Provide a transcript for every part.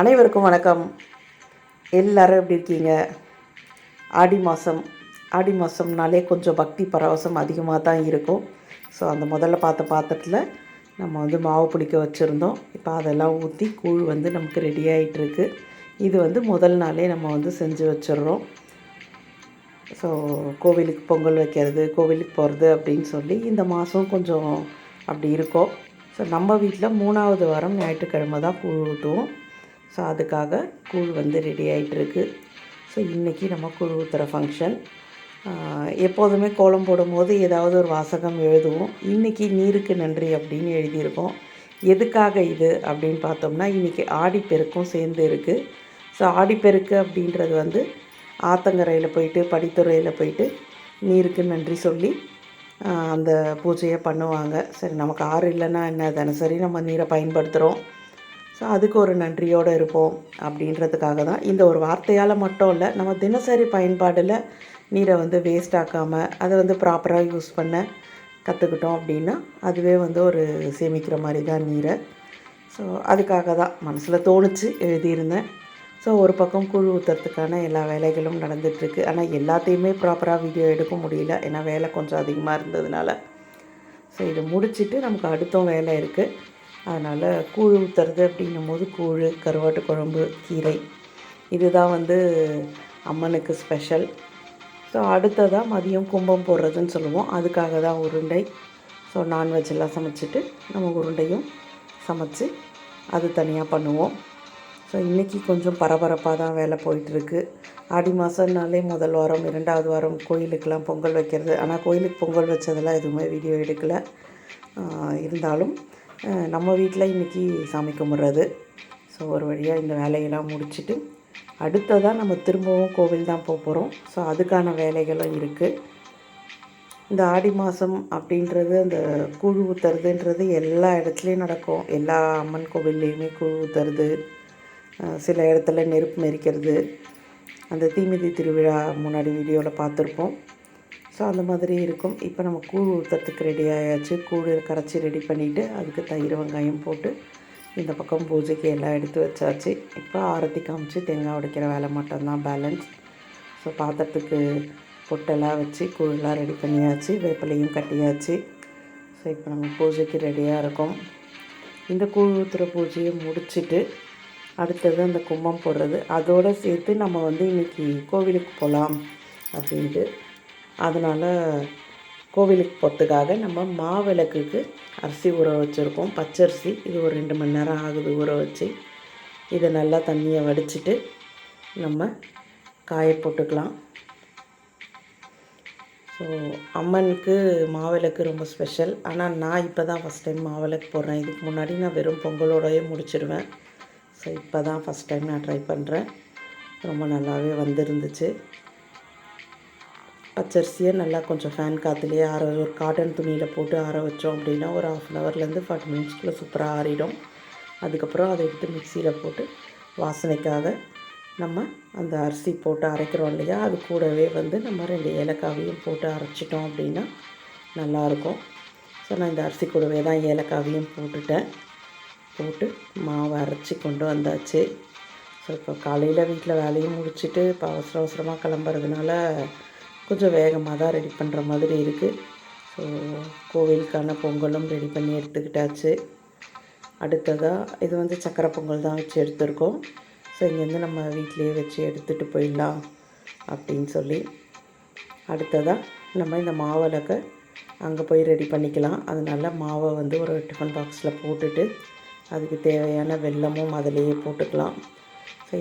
அனைவருக்கும் வணக்கம். எல்லாரும் எப்படி இருக்கீங்க? ஆடி மாதம் ஆடி மாதம்னாலே கொஞ்சம் பக்தி பரவசம் அதிகமாக தான் இருக்கும். ஸோ அந்த முதல்ல பார்த்த பாத்திரத்தில் நம்ம வந்து மாவு பிடிக்க வச்சுருந்தோம். இப்போ அதெல்லாம் ஊற்றி கூழ் வந்து நமக்கு ரெடி ஆகிட்டுருக்கு இது வந்து முதல் நாளே நம்ம வந்து செஞ்சு வச்சிடுறோம். ஸோ கோவிலுக்கு பொங்கல் வைக்கிறது கோவிலுக்கு போகிறது அப்படின்னு சொல்லி இந்த மாதம் கொஞ்சம் அப்படி இருக்கும். ஸோ நம்ம வீட்டில் மூணாவது வாரம் ஞாயிற்றுக்கிழமை தான் கூழ் ஊற்றுவோம் ஸோ அதுக்காக கூழ் வந்து ரெடி ஆகிட்டுருக்கு ஸோ இன்றைக்கி நம்ம கூழ் ஊற்றுற ஃபங்க்ஷன் எப்போதுமே கோலம் போடும்போது ஏதாவது ஒரு வாசகம் எழுதுவோம். இன்றைக்கி நீருக்கு நன்றி அப்படின்னு எழுதியிருக்கோம். எதுக்காக இது அப்படின்னு பார்த்தோம்னா இன்றைக்கி ஆடிப்பெருக்கும் சேர்ந்து இருக்குது ஸோ ஆடிப்பெருக்கு அப்படின்றது வந்து ஆத்தங்கரையில் போயிட்டு படித்துறையில் போயிட்டு நீருக்கு நன்றி சொல்லி அந்த பூஜையை பண்ணுவாங்க. சரி நமக்கு ஆறு இல்லைன்னா என்ன? தினசரி நம்ம நீரை பயன்படுத்துகிறோம் ஸோ அதுக்கு ஒரு நன்றியோடு இருப்போம் அப்படின்றதுக்காக தான். இந்த ஒரு வார்த்தையால் மட்டும் இல்லை நம்ம தினசரி பயன்பாடில் நீரை வந்து வேஸ்ட் ஆக்காமல் அதை வந்து ப்ராப்பராக யூஸ் பண்ண கற்றுக்கிட்டோம் அப்படின்னா அதுவே வந்து ஒரு சேமிக்கிற மாதிரி தான் நீரை. ஸோ அதுக்காக தான் மனசில் தோணுச்சு எழுதியிருந்தேன். ஸோ ஒரு பக்கம் குழு ஊற்றுறதுக்கான எல்லா வேலைகளும் நடந்துகிட்ருக்கு ஆனால் எல்லாத்தையுமே ப்ராப்பராக வீடியோ எடுக்க முடியல. ஏன்னா வேலை கொஞ்சம் அதிகமாக இருந்ததுனால. ஸோ இதை முடிச்சுட்டு நமக்கு அடுத்தும் வேலை இருக்குது அதனால் கூழ் ஊற்றுறது அப்படின்னும் போது கூழ் கருவாட்டு குழம்பு கீரை. இதுதான் வந்து அம்மனுக்கு ஸ்பெஷல். ஸோ அடுத்ததாக மதியம் கும்பம் போடுறதுன்னு சொல்லுவோம். அதுக்காக தான் உருண்டை. ஸோ நான்வெஜ் எல்லாம் சமைச்சிட்டு நம்ம உருண்டையும் சமைச்சு அது தனியாக பண்ணுவோம். ஸோ இன்றைக்கி கொஞ்சம் பரபரப்பாக தான் வேலை போயிட்டுருக்கு. ஆடி மாதம்னாலே முதல் வாரம் இரண்டாவது வாரம் கோயிலுக்கெலாம் பொங்கல் வைக்கிறது. ஆனால் கோயிலுக்கு பொங்கல் வச்சதெல்லாம் எதுவுமே வீடியோ எடுக்கலை. இருந்தாலும் நம்ம வீட்டில் இன்றைக்கி சாமி கும்பிட்றது. ஸோ ஒரு வழியாக இந்த வேலையெல்லாம் முடிச்சுட்டு அடுத்ததாக நம்ம திரும்பவும் கோவில் தான் போக போகிறோம் ஸோ அதுக்கான வேலைகளும் இருக்குது இந்த ஆடி மாதம் அப்படின்றது அந்த குழு ஊற்றுறதுன்றது எல்லா இடத்துலையும் நடக்கும். எல்லா அம்மன் கோவில்லையுமே குழு ஊற்றுறது சில இடத்துல நெருப்பு மெரிக்கிறது. அந்த தீமிதி திருவிழா முன்னாடி வீடியோவில் பார்த்துருப்போம். ஸோ அந்த மாதிரி இருக்கும். இப்போ நம்ம கூழ் ஊற்றுறதுக்கு ரெடி ஆயாச்சு. கூழ் கரைச்சி ரெடி பண்ணிவிட்டு அதுக்கு தயிர் வெங்காயம் போட்டு இந்த பக்கம் பூஜைக்கு எல்லாம் எடுத்து வச்சாச்சு. இப்போ ஆரத்தி காமிச்சு தேங்காய் உடைக்கிற வேலை மட்டும்தான் பேலன்ஸ் ஸோ பாத்திரத்துக்கு பொட்டெல்லாம் வச்சு கூழெல்லாம் ரெடி பண்ணியாச்சு. வேப்பிலையும் கட்டியாச்சு. ஸோ இப்போ நம்ம பூஜைக்கு ரெடியாக இருக்கோம். இந்த கூழ் ஊற்றுற பூஜையை முடிச்சுட்டு அடுத்தது அந்த கும்பம் போடுறது. அதோடு சேர்த்து நம்ம வந்து இன்றைக்கி கோவிலுக்கு போகலாம் அப்படின்ட்டு அதனால் கோவிலுக்கு போகிறதுக்காக நம்ம மாவிளக்குக்கு அரிசி ஊற வச்சுருக்கோம். பச்சரிசி இது ஒரு ரெண்டு மணி நேரம் ஆகுது ஊற வச்சு. இதை நல்லா தண்ணியை வடிச்சிட்டு நம்ம காய போட்டுக்கலாம். ஸோ அம்மனுக்கு மாவிளக்கு ரொம்ப ஸ்பெஷல் ஆனால் நான் இப்போ தான் ஃபஸ்ட் டைம் மாவிளக்கு போடுறேன். இதுக்கு முன்னாடி நான் வெறும் பொங்கலோடையே முடிச்சிடுவேன் ஸோ இப்போ தான் ஃபஸ்ட் டைம் நான் ட்ரை பண்ணுறேன் ரொம்ப நல்லாவே வந்துருந்துச்சு. பச்சரிசியை நல்லா கொஞ்சம் ஃபேன் காற்றுலேயே ஆற ஒரு காட்டன் துணியில் போட்டு ஆற வச்சோம் அப்படின்னா ஒரு ஆஃப் அன் ஹவர்லேருந்து ஃபார்ட்டி மினிட்ஸ்க்குள்ளே சூப்பராக ஆறிடும். அதுக்கப்புறம் அதை எடுத்து மிக்சியில் போட்டு வாசனைக்காக நம்ம அந்த அரிசி போட்டு அரைக்கிறோம் இல்லையா? அது கூடவே வந்து நம்ம ரெண்டு ஏலக்காவையும் போட்டு அரைச்சிட்டோம் அப்படின்னா நல்லாயிருக்கும். ஸோ நான் இந்த அரிசி கூடவே தான் ஏலக்காவையும் போட்டுட்டேன். போட்டு மாவை அரைச்சி கொண்டு வந்தாச்சு. ஸோ இப்போ காலையில் வீட்டில் வேலையும் முடிச்சுட்டு இப்போ அவசர அவசரமாக கிளம்புறதுனால கொஞ்சம் வேகமாக தான் ரெடி பண்ணுற மாதிரி இருக்குது ஸோ கோவிலுக்கான பொங்கலும் ரெடி பண்ணி எடுத்துக்கிட்டாச்சு. அடுத்ததாக இது வந்து சக்கரை பொங்கல் தான் வச்சு எடுத்திருக்கோம். ஸோ இங்கேருந்து நம்ம வீட்லேயே வச்சு எடுத்துகிட்டு போயிடலாம் அப்படின்னு சொல்லி. அடுத்ததாக நம்ம இந்த மாவிளக்கை அங்கே போய் ரெடி பண்ணிக்கலாம். அதனால் மாவை வந்து ஒரு டிஃபன் பாக்ஸில் போட்டுட்டு அதுக்கு தேவையான வெல்லமும் அதிலேயே போட்டுக்கலாம்.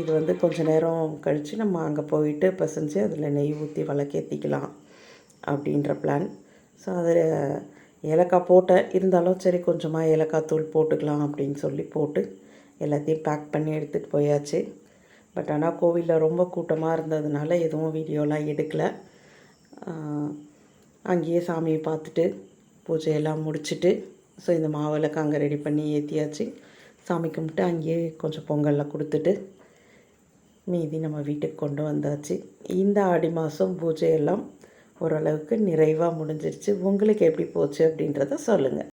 இது வந்து கொஞ்சம் நேரம் கழித்து நம்ம அங்கே போயிட்டு பசஞ்சு அதில் நெய் ஊற்றி விளக்கேற்றிக்கலாம் அப்படின்ற பிளான் ஸோ அதில் ஏலக்காய் போட்டேன் இருந்தாலும் சரி கொஞ்சமாக ஏலக்காய் தூள் போட்டுக்கலாம் அப்படின்னு சொல்லி போட்டு எல்லாத்தையும் பேக் பண்ணி எடுத்துகிட்டு போயாச்சு. பட் ஆனால் கோவிலில் ரொம்ப கூட்டமாக இருந்ததுனால எதுவும் வீடியோலாம் எடுக்கலை. அங்கேயே சாமியை பார்த்துட்டு பூஜையெல்லாம் முடிச்சுட்டு ஸோ இந்த மாவிளக்கு அங்கே ரெடி பண்ணி ஏற்றியாச்சு சாமி கும்பிட்டு அங்கேயே கொஞ்சம் பொங்கலில் கொடுத்துட்டு மீதி நம்ம வீட்டுக்கு கொண்டு வந்தாச்சு. இந்த ஆடி மாதம் பூஜையெல்லாம் ஓரளவுக்கு நிறைவாக முடிஞ்சிருச்சு. உங்களுக்கு எப்படி போச்சு அப்படின்றத சொல்லுங்கள்